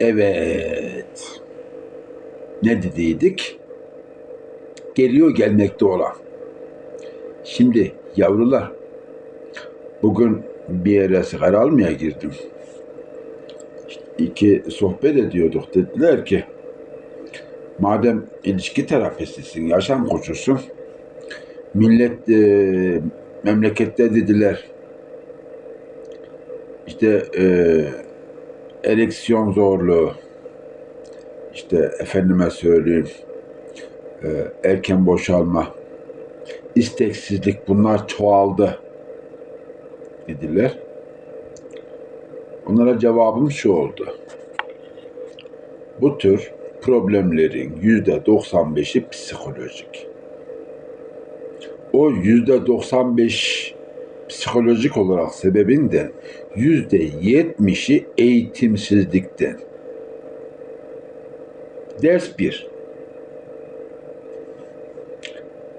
Evet. Ne dediydik? Geliyor gelmekte olan. Şimdi yavrular, bugün bir yere sigara almaya girdim. İki sohbet ediyorduk. Dediler ki, madem ilişki terapistisin, yaşam koçusun, millet e, memlekette dediler, işte e, ereksiyon zorluğu, işte efendime söyleyeyim, e, erken boşalma, isteksizlik bunlar çoğaldı dediler. Onlara cevabım şu oldu. Bu tür problemlerin yüzde 95'i psikolojik. O yüzde 95 psikolojik olarak sebebin de yüzde 70'i eğitimsizlikten. Ders 1.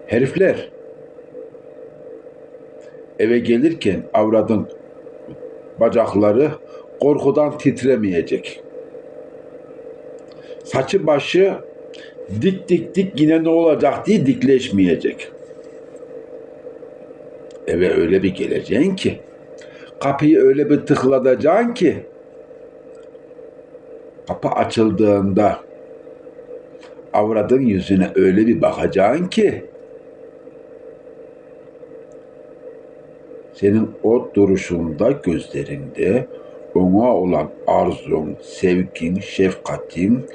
Herifler eve gelirken avradın bacakları korkudan titremeyecek. Saçı başı dik dik dik yine ne olacak diye dikleşmeyecek. Eve öyle bir geleceksin ki kapıyı öyle bir tıklatacaksın ki kapı açıldığında avradın yüzüne öyle bir bakacaksın ki senin o duruşunda, gözlerinde ona olan arzun, sevgin, şefkatin,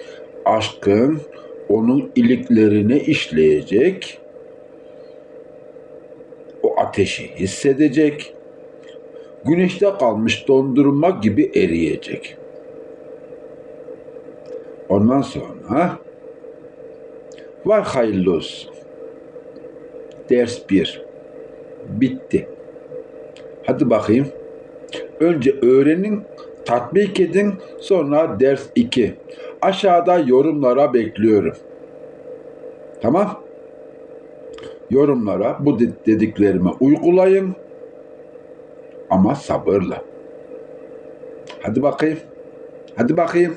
aşkın onun iliklerine işleyecek. O ateşi hissedecek. Güneşte kalmış dondurma gibi eriyecek. Ondan sonra var hayırlı olsun. Ders 1. Bitti. Hadi bakayım. Önce öğrenin, tatbik edin, sonra ders 2. Aşağıda yorumlara bekliyorum. Tamam? Yorumlara bu de- dediklerimi uygulayın ama sabırla. Hadi bakayım. Hadi bakayım.